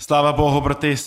Слава Богу, брати і